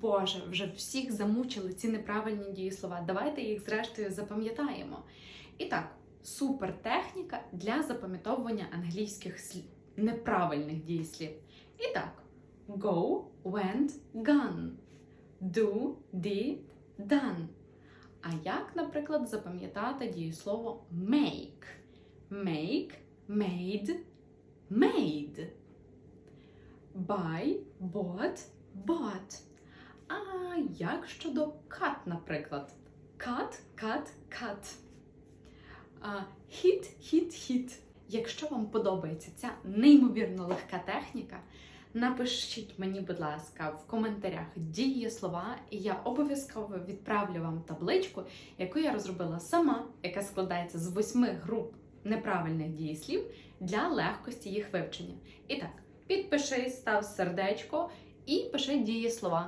Боже, вже всіх замучили ці неправильні дієслова. Давайте їх зрештою запам'ятаємо. І так, супер техніка для запам'ятовування англійських слів, неправильних дієслів. І так, go, went, gone. Do, did, done. А як, наприклад, запам'ятати дієслово make? Make, made, made. Buy, bought, bought. Як щодо cut, наприклад? Cut, cut. А, hit, hit, hit. Якщо вам подобається ця неймовірно легка техніка, напишіть мені, будь ласка, в коментарях дієслова, і я обов'язково відправлю вам табличку, яку я розробила сама, яка складається з восьми груп неправильних дієслів для легкості їх вивчення. І так, підпишись, став сердечко і пиши дієслова.